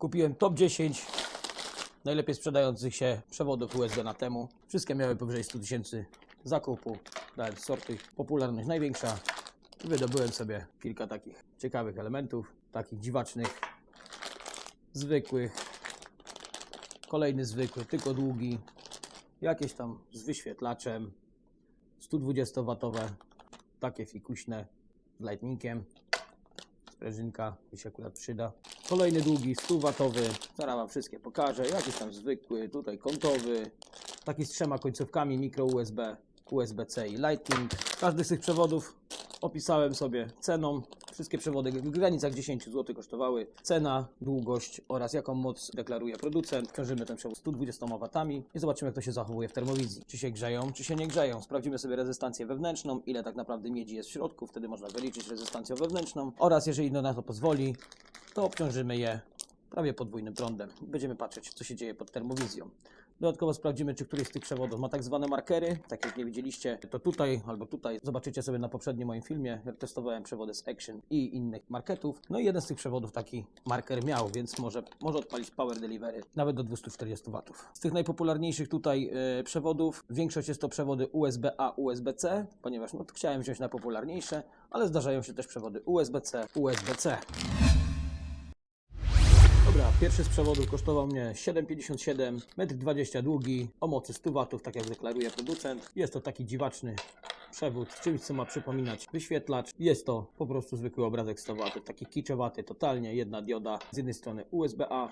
Kupiłem top 10 najlepiej sprzedających się przewodów USB na temu. Wszystkie miały powyżej 100 tysięcy zakupu. Dałem sorty, popularność największa. Wydobyłem sobie kilka takich ciekawych elementów, takich dziwacznych, zwykłych. Kolejny zwykły, tylko długi. Jakieś tam z wyświetlaczem. 120W, takie fikuśne z lightningiem. Sprężynka mi się akurat przyda. Kolejny długi 100W. Zaraz Wam wszystkie pokażę. Jakiś tam zwykły, tutaj kątowy. Taki z trzema końcówkami mikro USB, USB-C i Lightning. Każdy z tych przewodów opisałem sobie ceną. Wszystkie przewody w granicach 10 zł kosztowały. Cena, długość oraz jaką moc deklaruje producent. Ciążymy ten przewód 120 W i zobaczymy jak to się zachowuje w termowizji. Czy się grzeją, czy się nie grzeją. Sprawdzimy sobie rezystancję wewnętrzną, ile tak naprawdę miedzi jest w środku. Wtedy można wyliczyć rezystancję wewnętrzną. Oraz jeżeli na to pozwoli, to obciążymy je prawie podwójnym prądem. Będziemy patrzeć, co się dzieje pod termowizją. Dodatkowo sprawdzimy, czy któryś z tych przewodów ma tak zwane markery. Tak jak nie widzieliście, to tutaj albo tutaj zobaczycie sobie na poprzednim moim filmie. Jak testowałem przewody z Action i innych marketów. No i jeden z tych przewodów taki marker miał, więc może, może odpalić Power Delivery nawet do 240 W. Z tych najpopularniejszych tutaj e, przewodów, większość jest to przewody USB-A, USB-C, ponieważ no, chciałem wziąć najpopularniejsze, ale zdarzają się też przewody USB-C, USB-C. Dobra, pierwszy z przewodów kosztował mnie 7,57 1,20 m długi, o mocy 100 W, tak jak deklaruje producent. Jest to taki dziwaczny przewód, czymś co ma przypominać wyświetlacz. Jest to po prostu zwykły obrazek 100 W, taki kiczowaty totalnie, jedna dioda. Z jednej strony USB-A,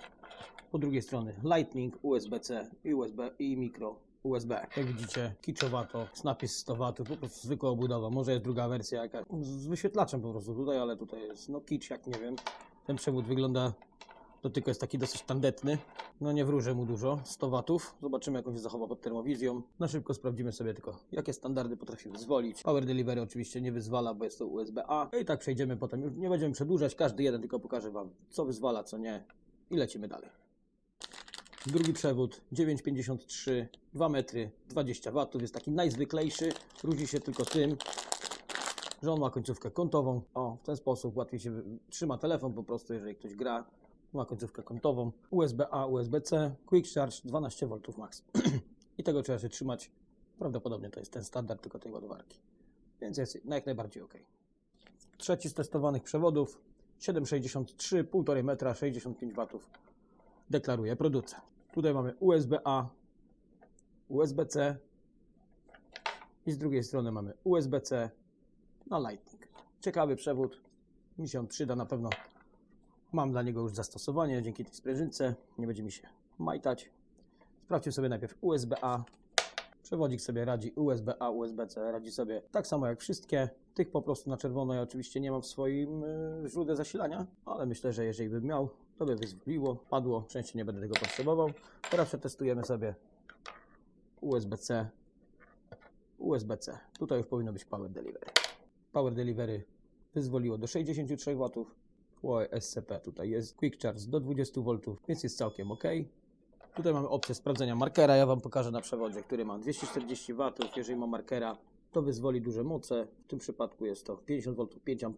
po drugiej strony Lightning, USB-C i USB i mikro USB. Jak widzicie, kiczowato, napis 100 W, po prostu zwykła obudowa. Może jest druga wersja z wyświetlaczem po prostu tutaj, ale tutaj jest no kicz jak nie wiem. Ten przewód wygląda to tylko jest taki dosyć tandetny. No nie wróżę mu dużo, 100 watów. Zobaczymy jak on się zachowa pod termowizją. Na szybko sprawdzimy sobie tylko jakie standardy potrafi wyzwolić. Power Delivery oczywiście nie wyzwala, bo jest to USB-A. I tak przejdziemy potem, już nie będziemy przedłużać, każdy jeden tylko pokażę Wam co wyzwala, co nie. I lecimy dalej. Drugi przewód 9,53, 2 metry, 20 watów. Jest taki najzwyklejszy. Różni się tylko tym, że on ma końcówkę kątową. O, w ten sposób łatwiej się trzyma telefon po prostu, jeżeli ktoś gra. Ma końcówkę kątową. USB-A, USB-C, Quick Charge 12 V max. I tego trzeba się trzymać. Prawdopodobnie to jest ten standard tylko tej ładowarki. Więc jest jak najbardziej ok. Trzeci z testowanych przewodów 7,63, 1,5 metra, 65 W deklaruje producent. Tutaj mamy USB-A, USB-C i z drugiej strony mamy USB-C na Lightning. Ciekawy przewód, mi się on przyda na pewno. Mam dla niego już zastosowanie dzięki tej sprężynce, nie będzie mi się majtać. Sprawdźmy sobie najpierw USB-A. Przewodzik sobie radzi USB-A, USB-C, radzi sobie tak samo jak wszystkie. Tych po prostu na czerwono ja oczywiście nie mam w swoim y, źródle zasilania, ale myślę, że jeżeli bym miał, to by wyzwoliło, padło. Szczęście nie będę tego potrzebował. Teraz przetestujemy sobie USB-C, USB-C. Tutaj już powinno być Power Delivery. Power Delivery wyzwoliło do 63 W. Huawei SCP tutaj jest Quick Charge do 20 V, więc jest całkiem ok. Tutaj mamy opcję sprawdzenia markera. Ja Wam pokażę na przewodzie, który ma 240 W. Jeżeli ma markera, to wyzwoli duże moce. W tym przypadku jest to 50 V, 5 A.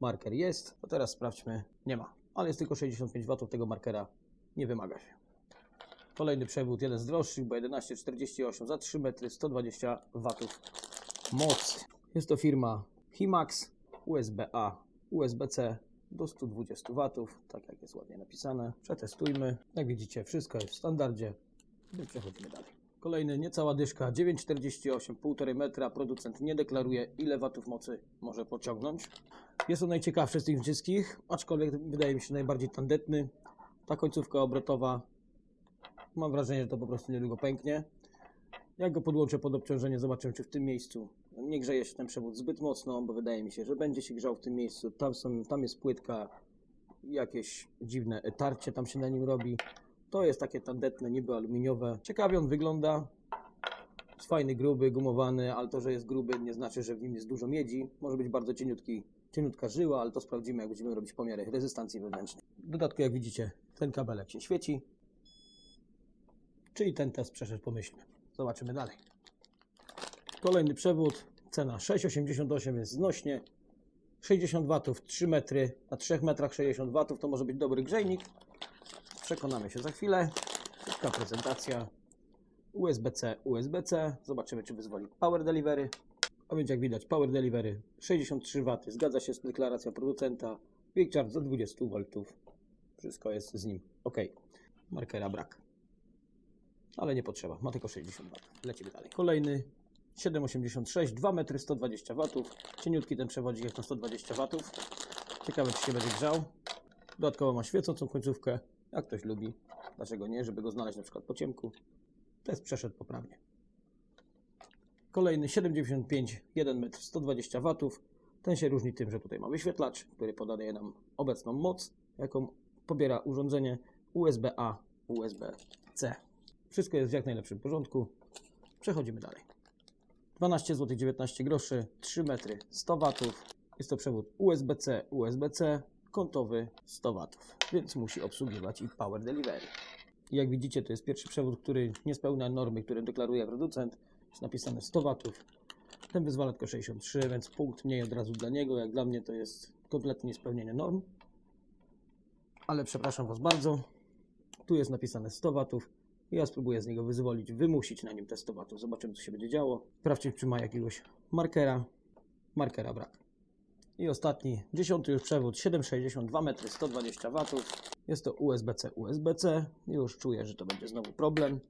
Marker jest. To teraz sprawdźmy. Nie ma, ale jest tylko 65 W. Tego markera nie wymaga się. Kolejny przewód, jeden z droższych, bo 1148 za 3 metry, 120 W mocy. Jest to firma Himax, USB-A, USB-C do 120 W, tak jak jest ładnie napisane. Przetestujmy. Jak widzicie, wszystko jest w standardzie. I przechodzimy dalej. Kolejny, niecała dyszka, 9,48, 1,5 metra. Producent nie deklaruje, ile watów mocy może pociągnąć. Jest on najciekawszy z tych wszystkich, aczkolwiek wydaje mi się najbardziej tandetny. Ta końcówka obrotowa, mam wrażenie, że to po prostu niedługo pęknie. Jak go podłączę pod obciążenie, zobaczymy, czy w tym miejscu nie grzeje się ten przewód zbyt mocno, bo wydaje mi się, że będzie się grzał w tym miejscu. Tam, są, tam jest płytka, jakieś dziwne tarcie tam się na nim robi. To jest takie tandetne, niby aluminiowe. Ciekawie on wygląda. Jest fajny, gruby, gumowany, ale to, że jest gruby nie znaczy, że w nim jest dużo miedzi. Może być bardzo cieniutki, cieniutka żyła, ale to sprawdzimy, jak będziemy robić pomiary rezystancji wewnętrznej. W dodatku, jak widzicie, ten kabelek się świeci. Czyli ten test przeszedł pomyślnie. Zobaczymy dalej. Kolejny przewód, cena 6,88 jest znośnie. 60 W, 3 metry, na 3 metrach 60 W to może być dobry grzejnik. Przekonamy się za chwilę. Szybka prezentacja. USB-C, USB-C. Zobaczymy, czy wyzwoli Power Delivery. A więc jak widać, Power Delivery 63 W. Zgadza się z deklaracją producenta. Quick Charge do 20 V. Wszystko jest z nim ok. Markera brak. Ale nie potrzeba, ma tylko 60 W. Lecimy dalej. Kolejny 786, 2 metry 120 W. Cieniutki ten przewodzik jak na 120 W. Ciekawe, czy się będzie grzał. Dodatkowo ma świecącą końcówkę, jak ktoś lubi. Dlaczego nie? Żeby go znaleźć na przykład po ciemku. Test przeszedł poprawnie. Kolejny 795, 1 metr 120 W. Ten się różni tym, że tutaj ma wyświetlacz, który podaje nam obecną moc, jaką pobiera urządzenie USB-A, USB-C. Wszystko jest w jak najlepszym porządku. Przechodzimy dalej. 12 zł 19 groszy, 3 metry 100 W. Jest to przewód USB-C, USB-C, kątowy 100 W, więc musi obsługiwać i Power Delivery. Jak widzicie, to jest pierwszy przewód, który nie spełnia normy, które deklaruje producent. Jest napisane 100 W. Ten wyzwala tylko 63, więc punkt mniej od razu dla niego. Jak dla mnie to jest kompletnie niespełnienie norm. Ale przepraszam Was bardzo. Tu jest napisane 100 W. Ja spróbuję z niego wyzwolić, wymusić na nim te 100 W. Zobaczymy, co się będzie działo. Sprawdźcie, czy ma jakiegoś markera. Markera brak. I ostatni, dziesiąty już przewód, 762 metry, 120 W. Jest to USB-C, USB-C. Już czuję, że to będzie znowu problem.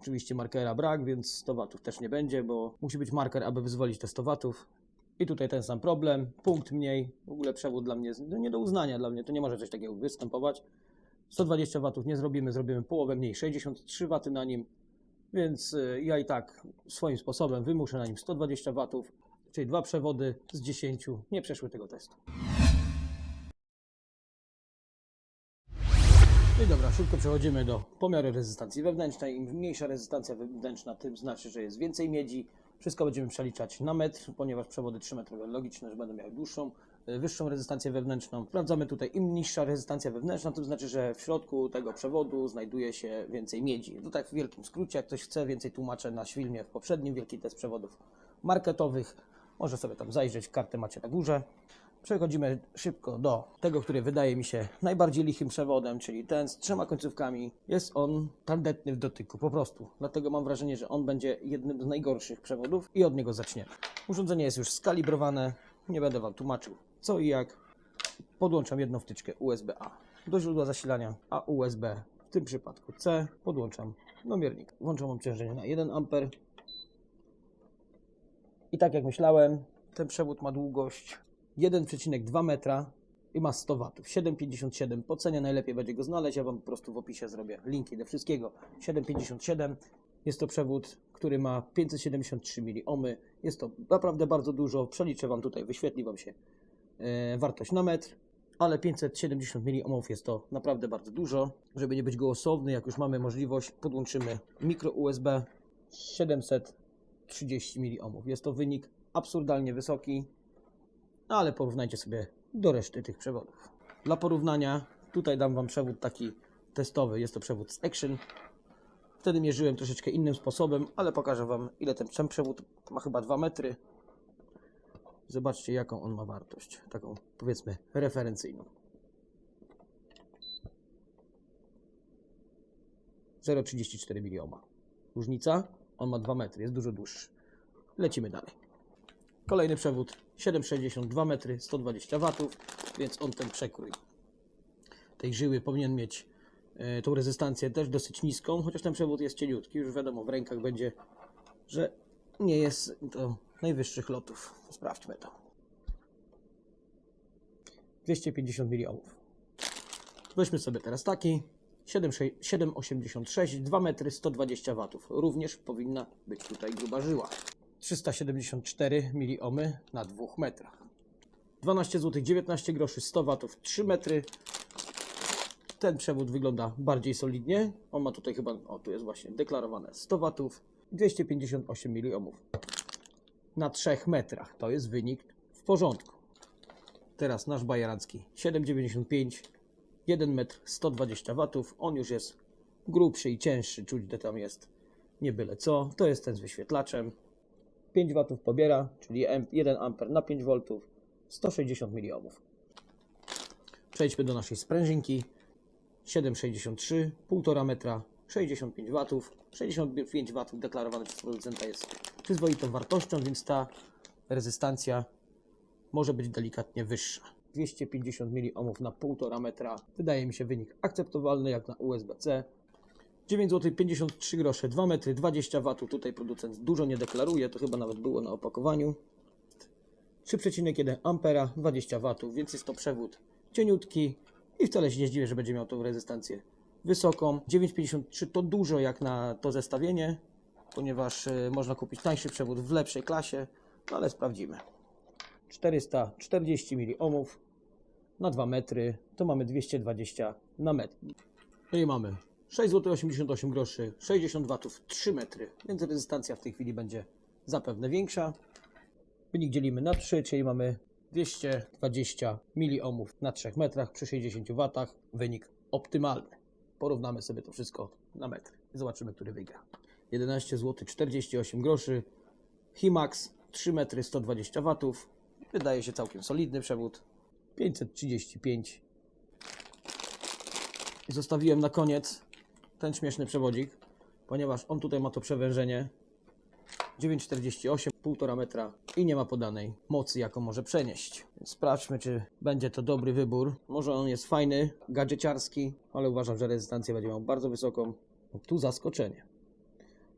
Oczywiście markera brak, więc 100 W też nie będzie, bo musi być marker, aby wyzwolić te 100 W. I tutaj ten sam problem, punkt mniej. W ogóle przewód dla mnie no nie do uznania, dla mnie to nie może coś takiego występować. 120 W nie zrobimy, zrobimy połowę mniej, 63 W na nim, więc y, ja i tak swoim sposobem wymuszę na nim 120 W, czyli dwa przewody z 10 nie przeszły tego testu. No i dobra, szybko przechodzimy do pomiaru rezystancji wewnętrznej. Im mniejsza rezystancja wewnętrzna, tym znaczy, że jest więcej miedzi. Wszystko będziemy przeliczać na metr, ponieważ przewody 3 metrowe logiczne, że będą miały dłuższą, wyższą rezystancję wewnętrzną. Sprawdzamy tutaj, im niższa rezystancja wewnętrzna, to znaczy, że w środku tego przewodu znajduje się więcej miedzi. To tak w wielkim skrócie, jak ktoś chce, więcej tłumaczę na filmie w poprzednim, wielki test przewodów marketowych. Może sobie tam zajrzeć, kartę macie na górze. Przechodzimy szybko do tego, który wydaje mi się najbardziej lichym przewodem, czyli ten z trzema końcówkami. Jest on tandetny w dotyku, po prostu. Dlatego mam wrażenie, że on będzie jednym z najgorszych przewodów i od niego zaczniemy. Urządzenie jest już skalibrowane, nie będę Wam tłumaczył co i jak. Podłączam jedną wtyczkę USB-A do źródła zasilania, a USB w tym przypadku C podłączam do miernika. Włączam obciążenie na 1 A. I tak jak myślałem, ten przewód ma długość 1,2 metra i ma 100 W. 7,57. Po cenie najlepiej będzie go znaleźć. Ja Wam po prostu w opisie zrobię linki do wszystkiego. 7,57. Jest to przewód, który ma 573 miliohmy. Jest to naprawdę bardzo dużo. Przeliczę Wam tutaj, wyświetli Wam się wartość na metr. Ale 570 miliohmów jest to naprawdę bardzo dużo. Żeby nie być gołosłowny, jak już mamy możliwość, podłączymy mikro USB 730 miliohmów. Jest to wynik absurdalnie wysoki. No ale porównajcie sobie do reszty tych przewodów. Dla porównania, tutaj dam Wam przewód taki testowy. Jest to przewód z Action. Wtedy mierzyłem troszeczkę innym sposobem, ale pokażę Wam, ile ten przewód ma chyba 2 metry. Zobaczcie, jaką on ma wartość. Taką, powiedzmy, referencyjną. 0,34 milioma. Różnica? On ma 2 metry, jest dużo dłuższy. Lecimy dalej. Kolejny przewód 7,62 metry, 120 W, więc on ten przekrój tej żyły powinien mieć e, tą rezystancję też dosyć niską, chociaż ten przewód jest cieniutki, już wiadomo w rękach będzie, że nie jest to najwyższych lotów. Sprawdźmy to. 250 milionów. Weźmy sobie teraz taki 7,6 7,86, 2 metry, 120 W. Również powinna być tutaj gruba żyła. 374 miliohmy na 2 metrach. 12 zł 19 groszy 100 W 3 metry. Ten przewód wygląda bardziej solidnie. On ma tutaj chyba, o tu jest właśnie deklarowane 100 W 258 miliohmów na 3 metrach. To jest wynik w porządku. Teraz nasz bajeracki 7,95 1 metr 120 W. On już jest grubszy i cięższy. Czuć, że tam jest nie byle co. To jest ten z wyświetlaczem. 5 W pobiera, czyli 1 A na 5 V, 160 milionów. Przejdźmy do naszej sprężynki. 7,63, 1,5 metra, 65 watów. 65 watów deklarowane przez producenta jest przyzwoitą wartością, więc ta rezystancja może być delikatnie wyższa. 250 mOhms na 1,5 metra wydaje mi się wynik akceptowalny jak na USB-C. 9 zł 53 grosze, 2 metry, 20 watów. Tutaj producent dużo nie deklaruje, to chyba nawet było na opakowaniu. 3,1 ampera, 20 watów, więc jest to przewód cieniutki i wcale się nie zdziwię, że będzie miał tą rezystancję wysoką. 9,53 to dużo jak na to zestawienie, ponieważ y, można kupić tańszy przewód w lepszej klasie, no ale sprawdzimy. 440 mOhms na 2 metry, to mamy 220 na metr. No i mamy 6,88 zł groszy, 60 watów, 3 metry, więc rezystancja w tej chwili będzie zapewne większa. Wynik dzielimy na 3, czyli mamy 220 miliohmów na 3 metrach przy 60 watach. Wynik optymalny. Porównamy sobie to wszystko na metry. Zobaczymy, który wygra. 11 zł 48 groszy. Himax 3 metry 120 watów. Wydaje się całkiem solidny przewód. 535. I zostawiłem na koniec ten śmieszny przewodzik, ponieważ on tutaj ma to przewężenie 9,48, 1,5 metra i nie ma podanej mocy, jaką może przenieść. Więc sprawdźmy, czy będzie to dobry wybór. Może on jest fajny, gadżeciarski, ale uważam, że rezystancję będzie miał bardzo wysoką. Tu zaskoczenie.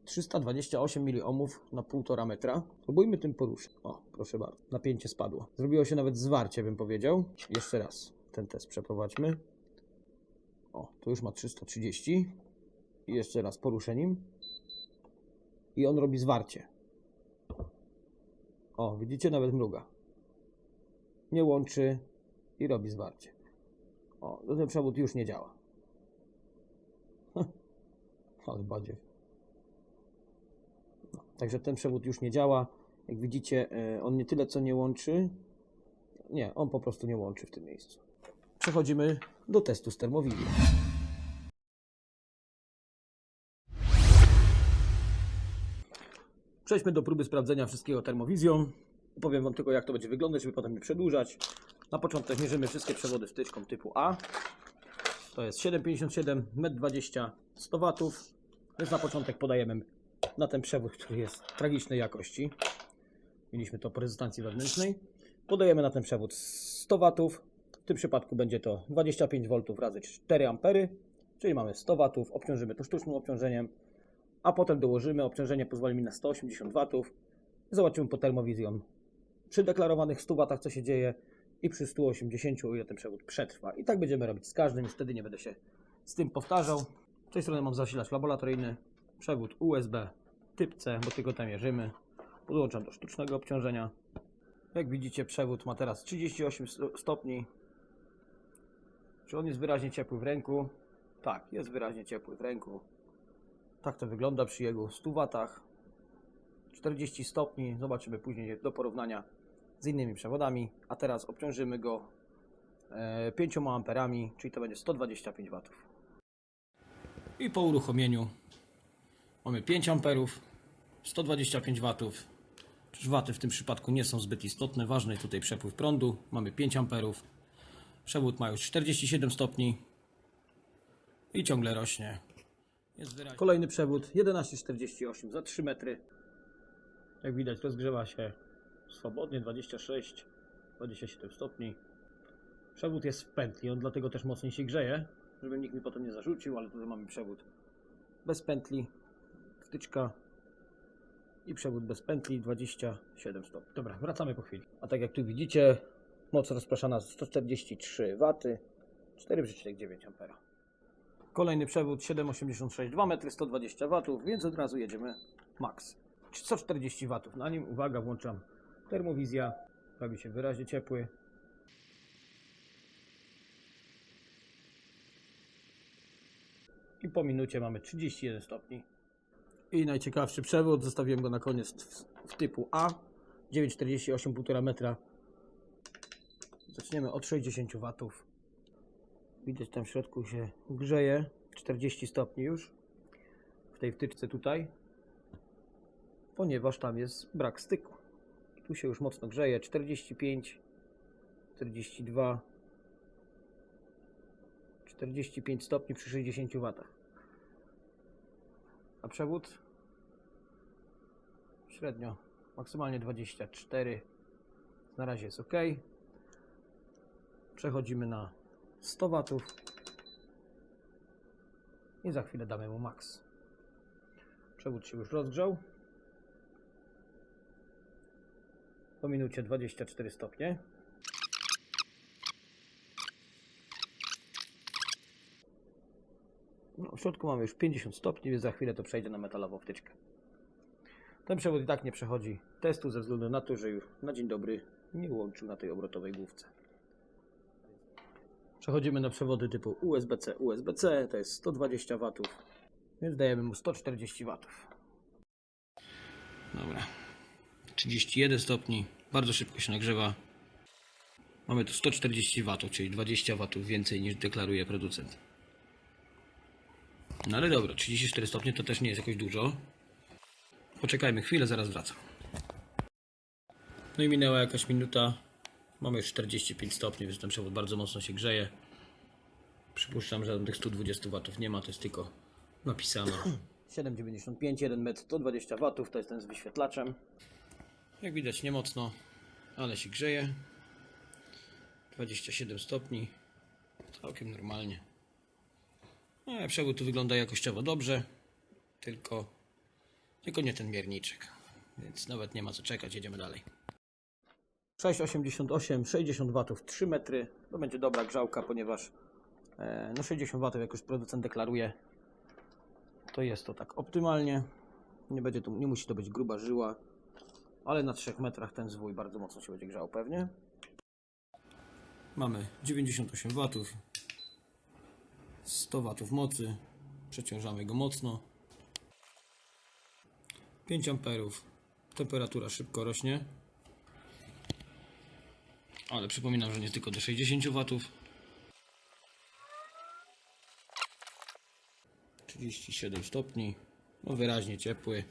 328 miliohmów na 1,5 metra. Próbujmy tym poruszyć. O, proszę bardzo, napięcie spadło. Zrobiło się nawet zwarcie, bym powiedział. Jeszcze raz ten test przeprowadźmy. O, tu już ma 330. I jeszcze raz poruszę nim. I on robi zwarcie. O, widzicie, nawet mruga. Nie łączy i robi zwarcie. O, to ten przewód już nie działa. Ale badziew. Także ten przewód już nie działa. Jak widzicie, e, on nie tyle co nie łączy. Nie, on po prostu nie łączy w tym miejscu. Przechodzimy do testu z termowizją. Przejdźmy do próby sprawdzenia wszystkiego termowizją. Powiem Wam tylko, jak to będzie wyglądać, żeby potem nie przedłużać. Na początek mierzymy wszystkie przewody wtyczką typu A. To jest 7,57, 1,20 m, 100 W. Więc na początek podajemy na ten przewód, który jest tragicznej jakości. Mieliśmy to po rezystancji wewnętrznej. Podajemy na ten przewód 100 W. W tym przypadku będzie to 25 V razy 4 A, czyli mamy 100 W. Obciążymy to sztucznym obciążeniem, a potem dołożymy. Obciążenie pozwoli mi na 180 W. Zobaczymy po termowizjon przy deklarowanych 100 W co się dzieje i przy 180 o ile ten przewód przetrwa. I tak będziemy robić z każdym, już wtedy nie będę się z tym powtarzał. Z tej strony mam zasilacz laboratoryjny, przewód USB typ C, bo tylko tam mierzymy. Podłączam do sztucznego obciążenia. Jak widzicie przewód ma teraz 38 sto- stopni. Czy on jest wyraźnie ciepły w ręku? Tak, jest wyraźnie ciepły w ręku. Tak to wygląda przy jego 100 watach. 40 stopni. Zobaczymy później do porównania z innymi przewodami. A teraz obciążymy go e, 5 amperami, czyli to będzie 125 watów. I po uruchomieniu mamy 5 amperów, 125 watów. Waty w tym przypadku nie są zbyt istotne. Ważny tutaj przepływ prądu. Mamy 5 amperów. Przewód ma już 47 stopni i ciągle rośnie. Kolejny przewód 11,48 za 3 metry. Jak widać rozgrzewa się swobodnie 26, 27 stopni. Przewód jest w pętli, on dlatego też mocniej się grzeje, żeby nikt mi potem nie zarzucił, ale tutaj mamy przewód bez pętli, wtyczka i przewód bez pętli 27 stopni. Dobra, wracamy po chwili. A tak jak tu widzicie, moc rozpraszana 143 W, 4,9 A. Kolejny przewód 7,86 2 metry 120 W, więc od razu jedziemy max. 140 W na nim. Uwaga, włączam termowizja. Robi się wyraźnie ciepły. I po minucie mamy 31 stopni. I najciekawszy przewód, zostawiłem go na koniec w, w typu A. 9,48 1,5 metra. Zaczniemy od 60 W. Widać tam w środku się grzeje. 40 stopni już. W tej wtyczce tutaj. Ponieważ tam jest brak styku. Tu się już mocno grzeje. 45, 42, 45 stopni przy 60 W. A przewód? Średnio, maksymalnie 24. Na razie jest ok. Przechodzimy na 100 W. I za chwilę damy mu max. Przewód się już rozgrzał. Po minucie 24 stopnie. No, w środku mamy już 50 stopni, więc za chwilę to przejdzie na metalową wtyczkę. Ten przewód i tak nie przechodzi testu ze względu na to, że już na dzień dobry nie łączył na tej obrotowej główce. Przechodzimy na przewody typu USB-C, USB-C, to jest 120 W, więc dajemy mu 140 W. Dobra. 31 stopni, bardzo szybko się nagrzewa. Mamy tu 140 W, czyli 20 W więcej niż deklaruje producent. No ale dobra, 34 stopnie to też nie jest jakoś dużo. Poczekajmy chwilę, zaraz wracam. No i minęła jakaś minuta. Mamy już 45 stopni, więc ten przewód bardzo mocno się grzeje. Przypuszczam, że tych 120 W nie ma, to jest tylko napisane. 7,95, 1 metr, 120 W, to jest ten z wyświetlaczem. Jak widać nie mocno, ale się grzeje. 27 stopni, całkiem normalnie. No, przewód tu wygląda jakościowo dobrze, tylko, tylko nie ten mierniczek. Więc nawet nie ma co czekać, jedziemy dalej. 6,88, 60 W, 3 metry. To będzie dobra grzałka, ponieważ e, no 60 W, jak już producent deklaruje, to jest to tak optymalnie. Nie, będzie to, nie musi to być gruba żyła, ale na 3 metrach ten zwój bardzo mocno się będzie grzał pewnie. Mamy 98 W, 100 W mocy, przeciążamy go mocno. 5 amperów, temperatura szybko rośnie. Ale przypominam, że nie tylko do 60 W. 37 stopni, no wyraźnie ciepły.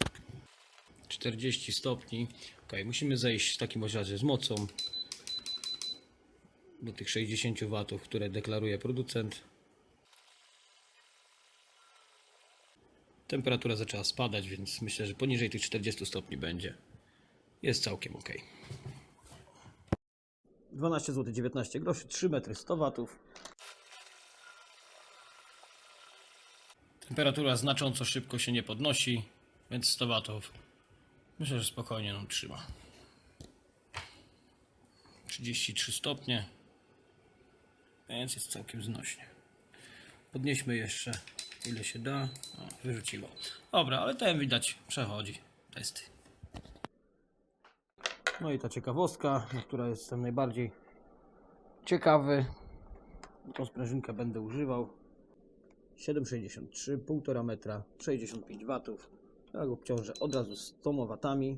40 stopni. Ok, musimy zejść w takim razie z mocą do tych 60 W, które deklaruje producent. Temperatura zaczęła spadać, więc myślę, że poniżej tych 40 stopni będzie. Jest całkiem ok. 12 zł 19 groszy, 3 metry 100 watów. Temperatura znacząco szybko się nie podnosi, więc 100 watów myślę, że spokojnie nam trzyma. 33 stopnie, więc jest całkiem znośnie. Podnieśmy jeszcze ile się da. O, wyrzuciło. Dobra, ale ten widać przechodzi testy. No i ta ciekawostka, która jestem najbardziej ciekawy. Tą sprężynkę będę używał. 7,63, 1,5 metra, 65 watów. Ja go obciążę od razu z 100 watami.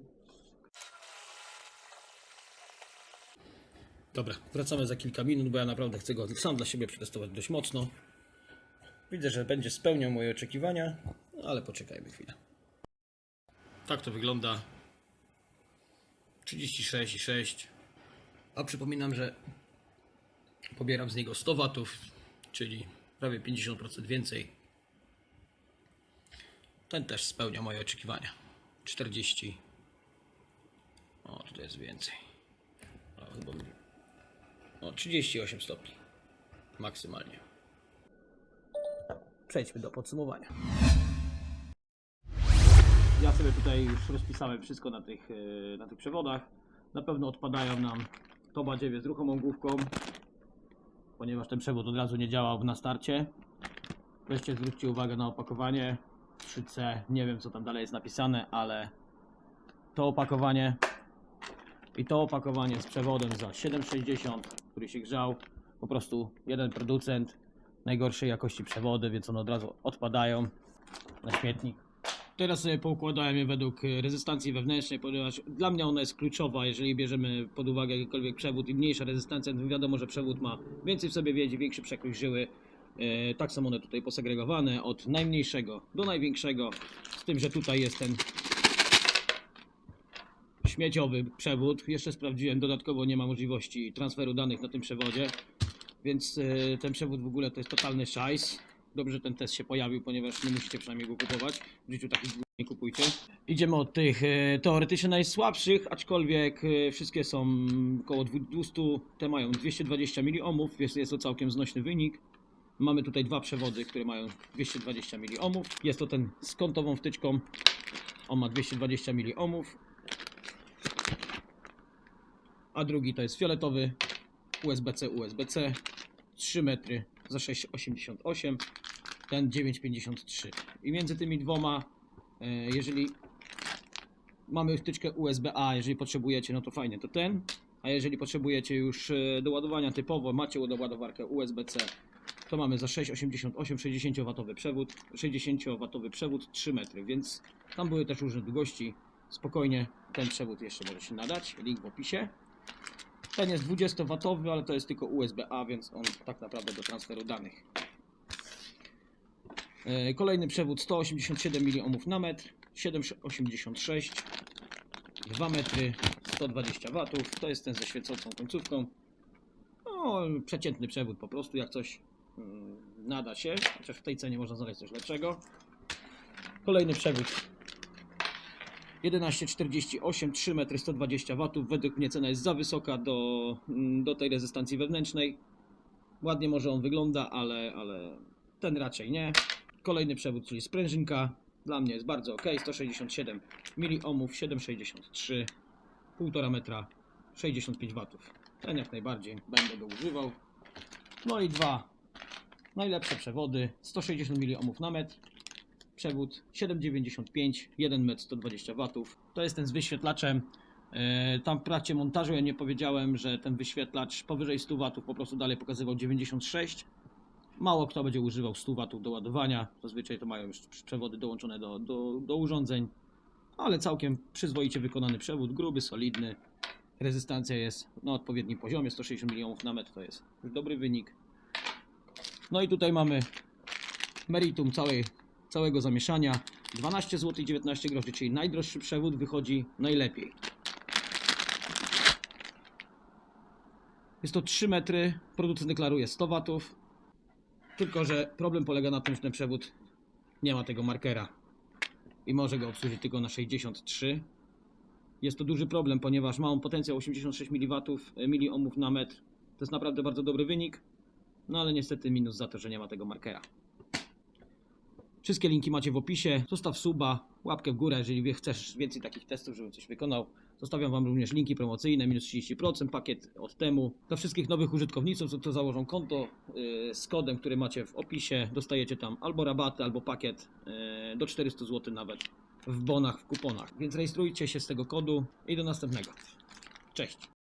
Dobra, wracamy za kilka minut, bo ja naprawdę chcę go sam dla siebie przetestować dość mocno. Widzę, że będzie spełniał moje oczekiwania, ale poczekajmy chwilę. Tak to wygląda. 36,6. A przypominam, że pobieram z niego 100 watów, czyli prawie 50% więcej. Ten też spełnia moje oczekiwania. 40. O, tutaj jest więcej. O, chyba o 38 stopni. Maksymalnie. Przejdźmy do podsumowania. Ja sobie tutaj już rozpisałem wszystko na tych, e, na tych przewodach. Na pewno odpadają nam to badziewie z ruchomą główką, ponieważ ten przewód od razu nie działał na starcie. Wreszcie zwróćcie uwagę na opakowanie 3C. Nie wiem co tam dalej jest napisane, ale to opakowanie i to opakowanie z przewodem za 7,60, który się grzał. Po prostu jeden producent, najgorszej jakości przewody, więc one od razu odpadają na śmietnik. Teraz sobie poukładałem je według e, rezystancji wewnętrznej, ponieważ dla mnie ona jest kluczowa, jeżeli bierzemy pod uwagę jakikolwiek przewód i mniejsza rezystancja, to wiadomo, że przewód ma więcej w sobie wiedzi, większy przekrój żyły. E, tak są one tutaj posegregowane od najmniejszego do największego, z tym, że tutaj jest ten śmieciowy przewód. Jeszcze sprawdziłem, dodatkowo nie ma możliwości transferu danych na tym przewodzie. Więc e, ten przewód w ogóle to jest totalny szajs. Dobrze, że ten test się pojawił, ponieważ nie musicie przynajmniej go kupować. W życiu takich nie kupujcie. Idziemy od tych e, teoretycznie najsłabszych, aczkolwiek e, wszystkie są około 200, te mają 220 miliohmów, więc jest to całkiem znośny wynik. Mamy tutaj dwa przewody, które mają 220 miliohmów. Jest to ten z kątową wtyczką, on ma 220 miliohmów. A drugi to jest fioletowy USB-C, USB-C 3 metry za 6,88 ten 9,53 i między tymi dwoma e, jeżeli mamy wtyczkę USB-A, jeżeli potrzebujecie, no to fajnie, to ten. A jeżeli potrzebujecie już e, do ładowania typowo, macie do ładowarkę USB-C to mamy za 6,88 60W przewód 60W przewód 3 metry, więc tam były też różne długości. Spokojnie ten przewód jeszcze może się nadać, link w opisie ten jest 20W, ale to jest tylko USB-A, więc on tak naprawdę do transferu danych. E, Kolejny przewód 187 miliohmów na metr, 786, 2 metry, 120 W. To jest ten ze świecącą końcówką. No, przeciętny przewód po prostu, jak coś mm, nada się, chociaż w tej cenie można znaleźć coś lepszego. Kolejny przewód 1148, 3 metry 120 W. Według mnie cena jest za wysoka do, mm, do tej rezystancji wewnętrznej. Ładnie może on wygląda, ale, ale ten raczej nie. Kolejny przewód, czyli sprężynka. Dla mnie jest bardzo ok. 167 miliohmów, 763, 1,5 metra, 65 W. Ten jak najbardziej będę go używał. No i dwa najlepsze przewody. 160 miliohmów na metr, przewód 795, 1 metr 120 W. To jest ten z wyświetlaczem. E, Tam w trakcie montażu ja nie powiedziałem, że ten wyświetlacz powyżej 100 W po prostu dalej pokazywał 96. Mało kto będzie używał 100 W do ładowania. Zazwyczaj to mają już przewody dołączone do, do, do urządzeń. Ale całkiem przyzwoicie wykonany przewód, gruby, solidny. Rezystancja jest na odpowiednim poziomie, 160 milionów na metr to jest dobry wynik. No i tutaj mamy meritum całej całego zamieszania 12 zł 19 groszy, czyli najdroższy przewód wychodzi najlepiej. Jest to 3 metry, producent deklaruje 100 watów, tylko że problem polega na tym, że ten przewód nie ma tego markera i może go obsłużyć tylko na 63. Jest to duży problem, ponieważ ma on potencjał 86 mW, miliohmów na metr. To jest naprawdę bardzo dobry wynik, no ale niestety minus za to, że nie ma tego markera. Wszystkie linki macie w opisie. Zostaw suba, łapkę w górę, jeżeli chcesz więcej takich testów, żebym coś wykonał. Zostawiam Wam również linki promocyjne, minus 30%, pakiet od temu. Dla wszystkich nowych użytkowników, co, co założą konto yy, z kodem, który macie w opisie, dostajecie tam albo rabaty, albo pakiet yy, do 400 zł nawet w bonach, w kuponach. Więc rejestrujcie się z tego kodu i do następnego. Cześć!